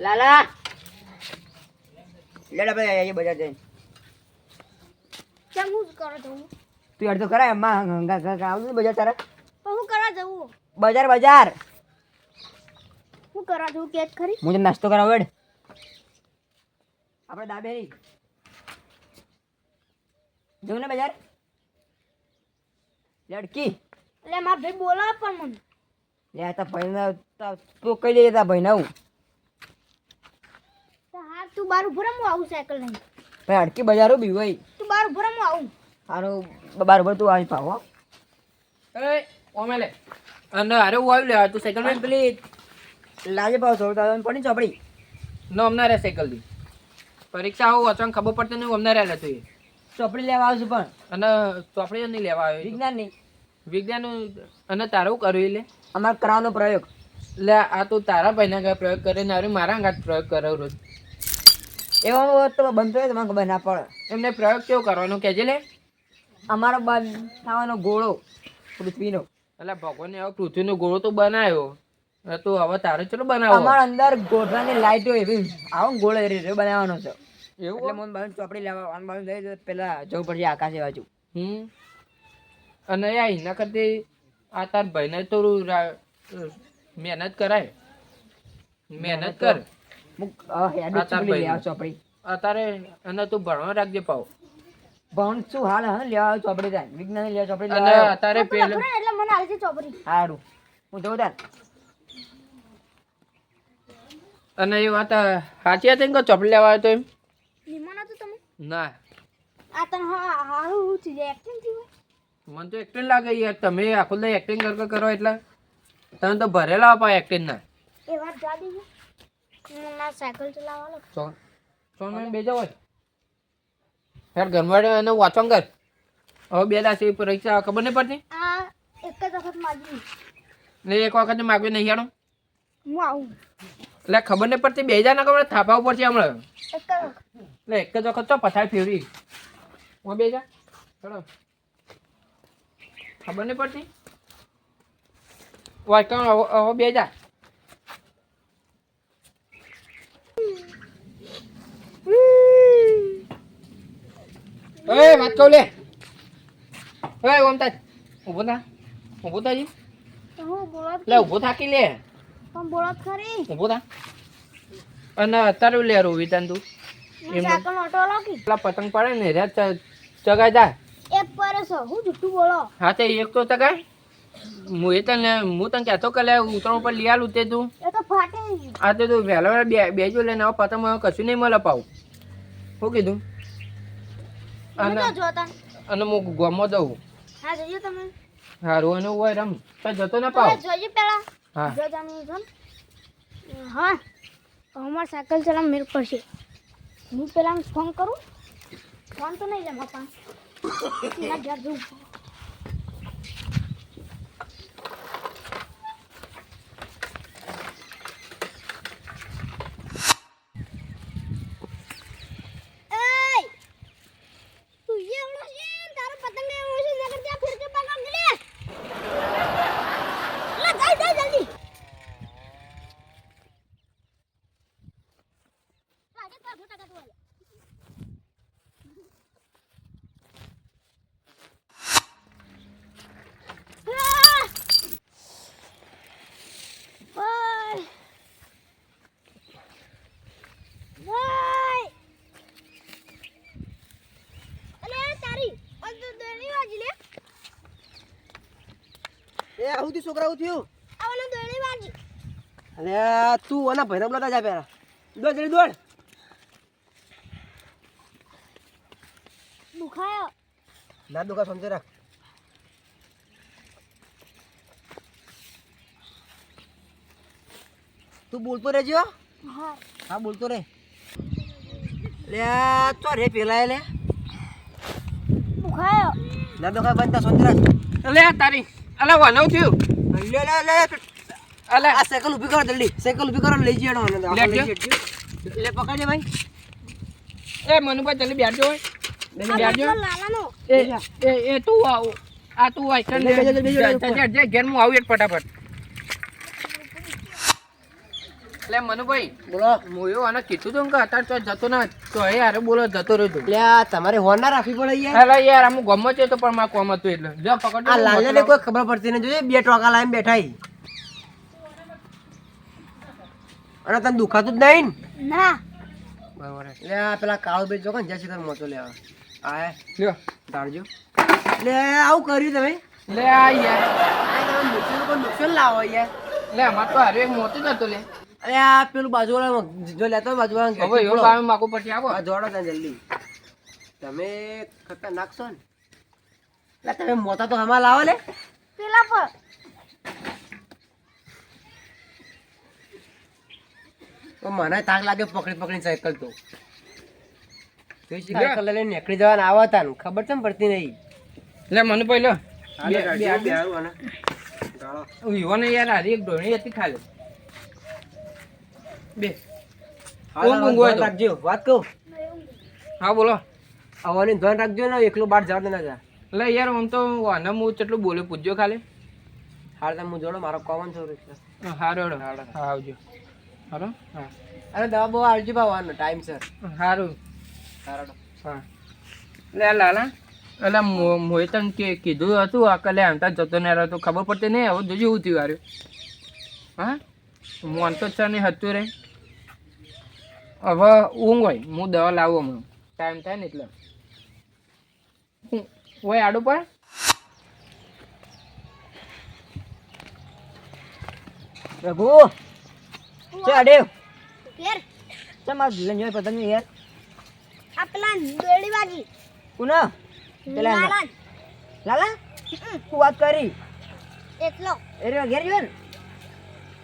લાલા. Lead આપણે આઈએ બજાર જઈને. કેમ હું કરો જવું? તું અડધો કરાય એમાં આવતું બજાર તારે? પણ હું કરવા જવું? બજાર બજાર. હું કરવા જવું કેટ ખરી? હું નાસ્તો કરાવ વેડ આપણે દાબેરી. જોઉં ને બજાર? લડકી. એટલે મારા ભાઈ બોલાવે પણ મને. લે તો ભાઈ તો તું કઈ તા ભાઈ ના હું તો બાર ભરમ આવું સાયકલ લઈને. ભાઈ અડકી બજારો બી હોય. તું બારું ભરમ આવું. હું આવું ભર તું આવી પાવ હો. એ ઓમેલે. અને અરે હું આવી લે તું સાયકલ પણ પેલી લાજે પાવ થોડું તારે પડી ચોપડી. ન અમને રે સાયકલ દી પરીક્ષા આવું અચાનક ખબર પડતી નહીં અમને રે લે તું ચોપડી લેવા આવશું પણ. અને ચોપડી નહીં લેવા આવ્યો નહીં વિજ્ઞાન અને તારું કર્યું લે. અમારે કરાવવાનો પ્રયોગ. લે આ તું તારા ભાઈના પ્રયોગ કરે ને મારા ઘાટ પ્રયોગ કરાવ રોજ. એવો વસ્તુ તો બનતો હોય તમારે ખબર ના પડે. એમને પ્રયોગ કેવો કરવાનો? કહેજે લે. અમારો બનાવવાનો ગોળો પૃથ્વીનો. એટલે ભગવાને એવો પૃથ્વીનો ગોળો તો બનાવ્યો. હવે તો હવે તારે ચલો બનાવો અમારા અંદર ગોઠવાની લાઈટ હોય એવી. આવો ને ગોળો એ રીતે બનાવવાનો છે. એવું? એટલે મને બાજુ ચોપડી લેવા આમ બાજુ લઈ જઈએ, પેલા જવું પડશે આકાશી બાજુ. હમ. અને આ એના કરતી આ તાર ભાઈને થોડું મહેનત કરાય. મહેનત કર. અત્યારે અને તું ભણવા રાખજે પાવ. ભણ શું હાલ હા લેવા ચોપડી થાય વિજ્ઞાન લેવા ચોપડી અને અત્યારે પેલું એટલે મને આલજે ચોપડી. સારું હું જઉં તાર. અને એ વાત સાચી હતી કે ચોપડી લેવા આવ્યો તો એમ? તમે? ના. આ તને હારું થઈ જાય એક્ટિંગ મને તો એક્ટિંગ લાગે યાર તમે આખો દે એક્ટિંગ કર કરો એટલે. તમે તો ભરેલા આપા એક્ટિંગ ના. એ વાત જા દીજો હું ના સાયકલ ચલાવવાનો. બેજો હોય યાર ગરમાડે એને વાંચવા કર. હવે બે દાસ એ પરીક્ષા ખબર નહીં પડતી? આ એક જ વખત માગી ને એક વખત માગવી નહીં યાર હું આવું. એટલે ખબર નહીં પડતી બે હજાર ના ખબર થાપા ઉપર છે હમણાં. એટલે એક જ વખત તો પથાર ફેરવી. હું બે જા. ચલો ખબર નહીં પડતી? વાંચતા હવે બે જા. એ વાત કહું લે. એ ઓમ તા ઊભો થા. ઊભો થાજી હું બોલત લે ઊભો થાકી લે. પણ બોલત ખરી? ઊભો થા. અને અત્યારે લે રોવી તને તું. પેલા પતંગ પડે ને રે ચગાઈ જાય એક પર હું જુઠ્ઠું બોલો. હા તે એક તો ચગાય. હું એ તને હું તને કહેતો કે ઉતરણ ઉપર લઈ આલું તે તું. એ તો ફાટે આ તે તું વહેલા વહેલા બે બેજો લઈને આવો પતંગ કશું નહીં મળે પાવું શું કીધું? અને અને હું ગમો દઉં હા જઈએ તમે. હારું અને હોય રમ. તો જતો ના પાવ. જોઈએ પેલા. હા. જો તમે જો. હા અમાર સાયકલ ચલાવવા મેર પડશે. હું પેલા ફોન કરું. ફોન તો નહીં લે બાપા ના જવું એય! તું એ એવડો છે ને તારો પતંગ એવડો છે નકર ત્યાં ફિરકી પકડ લે લે જઈ જઈ જલ્દી લાગે તો મોટા કાઢવા લે. આહ! ઓય! ઓય! અલે તારી અંદર દોરડી વાજી લે એ આવું તું છોકરા આવું થયું આવનો વાજી અને તું આના ભૈરવ લતા જા પેલા દોડ જલ્દી દોડ. દુખાયો. ના દુખા સમજે રાખ. તું બોલતો રહેજો હા. હા. બોલતો રે લે તો ચો રે પેલા લે. દુખાયો. ના દુખા બંધ સમજે રાખ. લે તારી. અલે વાનવ થયું. લે લે લે. અલે. આ સાયકલ ઊભી કરો જલ્દી. સાયકલ ઊભી કરો લઈ જવાનો લે, પકડજે ભાઈ. એ મનુભાઈ જલ્દી બેઠજો બેઠજો એ એ તું આવ. આ તું આય. કર બેજો. ઘેર હું આવું એક ફટાફટ. એટલે મનુભાઈ બોલો. હું એવું આને કીધું તું કે અત્યારે તો જતો ના તો એ યાર બોલો જતો રહ્યો તું. એટલે તમારે હોર ના રાખવી પડે યાર એટલે યાર હું ગમો છે તો પણ મારે કોમ હતું એટલે. જો પકડ આ લાલને કોઈ ખબર પડતી નહીં જોઈએ બે ટોકા લાઈને બેઠા. અને તને દુખાતું જ નહીં ને? બરાબર. એટલે આ પેલા કાળો બેટ જો કે જય શ્રી મોતો લેવા આ. લ્યો. ધારજો લે આવું કર્યું તમે? લે આ યાર. આ તમે નુકસાન નુકસાન લાવો યાર લે અમાર તો હારે એક મોટું નતું લે. અરે આ પેલું બાજુવાળા જો લેતો બાજુવાળા હવે એવો પામે માકુ પછી આવો. આ જોડો ત્યાં જલ્દી. તમે ખતરનાક છો ને? એટલે તમે મોટા તો હમા લાવો લે. પેલા પર. તો મને તાક લાગે પકડી પકડી સાયકલ તો. તો સાયકલ લઈને નીકળી જવાના આવા હતા ને. ખબર છે ને પડતી નહીં. લે મને પહેલો. યુવાને યાર હારી એક ડોણી હતી ખાલી. બે. કોણ હોય રાખજો. વાત કહું? હા બોલો. આવવાની ધ્યાન રાખજો ને એકલો બાર જવા ના જા એટલે યાર આમ તો આને હું કેટલું બોલ્યો પૂછજો ખાલી. હાલ તમે હું જોડો મારો કોમન છો એટલે હારો હા આવજો. હારો? હા. અરે દવા બહુ આવજો ભાવવાનો ટાઈમ સર સારું સારો હા. લે લાલા. એટલે મોએ તને કે કીધું હતું આ કલે આમતા જતો ને રહ્યો તો ખબર પડતી નહીં હવે જોજો એવું થયું હાર્યું હા? મોન તો છે નહીં હતું રે. હવે ઊંઘ હોય હું દવા લાવું હમણાં. ટાઈમ થાય ને એટલે. હોય આડું પર રઘુ છે આડે ફેર મારા લઈને પતંગ યાર આ પેલા દોડી બાજી. કુના? પેલા લાલા. લાલા? શું વાત કરી? એટલો. એરે ઘેર જો ને.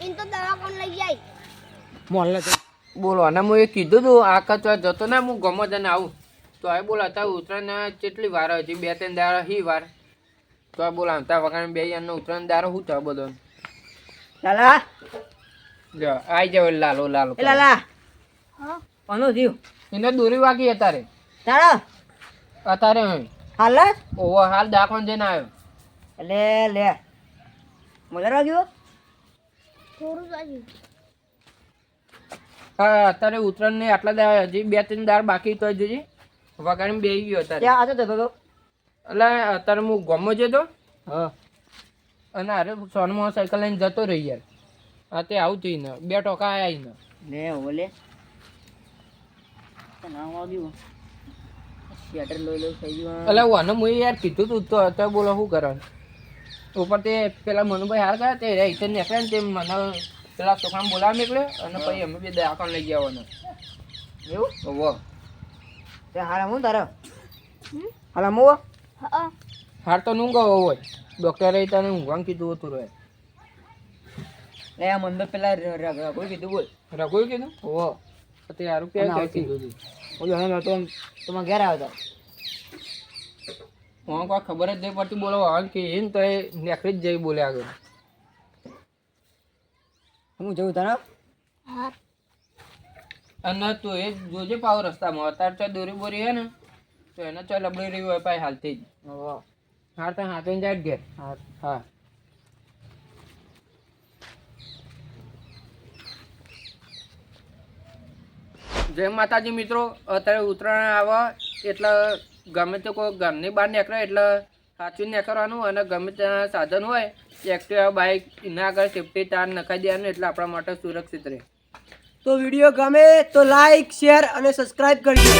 ઇન તો દવાખાને લઈ જાય. મોલ તો બોલો અને હું એ કીધું તું આ કચવા જતો ને હું ગમો તને આવું. તો એ બોલો અત્યારે ઉત્તરાયણ કેટલી વાર હજી બે ત્રણ દાડા હી વાર. તો બોલ આવતા વગર બે યારનો ઉત્તરાયણ દાડો શું થયો બધો? લાલા? જો આઈ જાવ લાલો લાલો. લાલા? કોનો કોનું એને દોરી વાગી અત્યારે. તારા? અત્યારે હું હાલ ઓવો હાલ દાખવણ જઈને આવ્યો. એટલે લે. મજા વાગ્યો થોડું બાજી હા અત્યારે ઉત્તરાયણ ને આટલા દાળ હજી બે ત્રણ દાળ બાકી તો જોજે વગાડી બે ગયો અત્યારે. ત્યાં આજે તો એટલે અત્યારે હું ગમો જતો હા. અને અરે સોનમાં સાયકલ લઈને જતો રહી યાર. હા તે આવું થઈને બે ટોકા આવ્યા ને. લે ઓલે ના વાગ્યું. સ્વેટર લોઈ લોઈ થઈ ગયું એટલે મુએ યાર કીધું તું તો અત્યારે બોલો શું કરવાનું. ઉપર તે પેલા મનુભાઈ હાર ગયા તે રહી નીકળે ને તે મને પેલા છોકરાને બોલાવા નીકળે અને પછી અમે બે દવાખાને લઈ ગયા એવું? ઓવો તે હારા હું તારા? હાલા મો હાર તો નું ગયો હોય. ડોક્ટરે તને ઊંઘવાનું કીધું હતું રહે લે આ મંદર પેલા કોઈ કીધું બોલ. રઘુએ કીધું? ઓહો તે હારું કે આવતી. કીધું હતું ઓલો હવે તો તમારે ઘેર આવ્યો હું કોઈ ખબર જ નહીં પડતી બોલો હાલ કે એને તો એ નીકળી જ જઈ બોલે આગળ હું જવું તને હા અને તું એ જોજે પાવ રસ્તામાં. અત્યારે તો દોરી બોરી હે ને તો એને ચાલ લબડી રહી હોય પાછી હાલતી જ. હા હાર તો હાથે જાય જ ઘેર હા. હા જય માતાજી મિત્રો અત્યારે ઉત્તરાયણ આવે એટલે ગમે તે કોઈ ઘરની બહાર નીકળે એટલે સાચું નીકળવાનું અને ગમે ત્યાં સાધન હોય એક્ટિવા બાઇક એના આગળ સેફ્ટી તાર નખાઈ દેવાનું એટલે આપણા માટે સુરક્ષિત રહે. તો વીડિયો ગમે તો લાઈક શેર અને સબસ્ક્રાઇબ કરજો.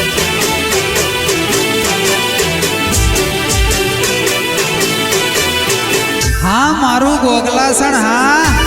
હા મારું ગોગલાસણ હા.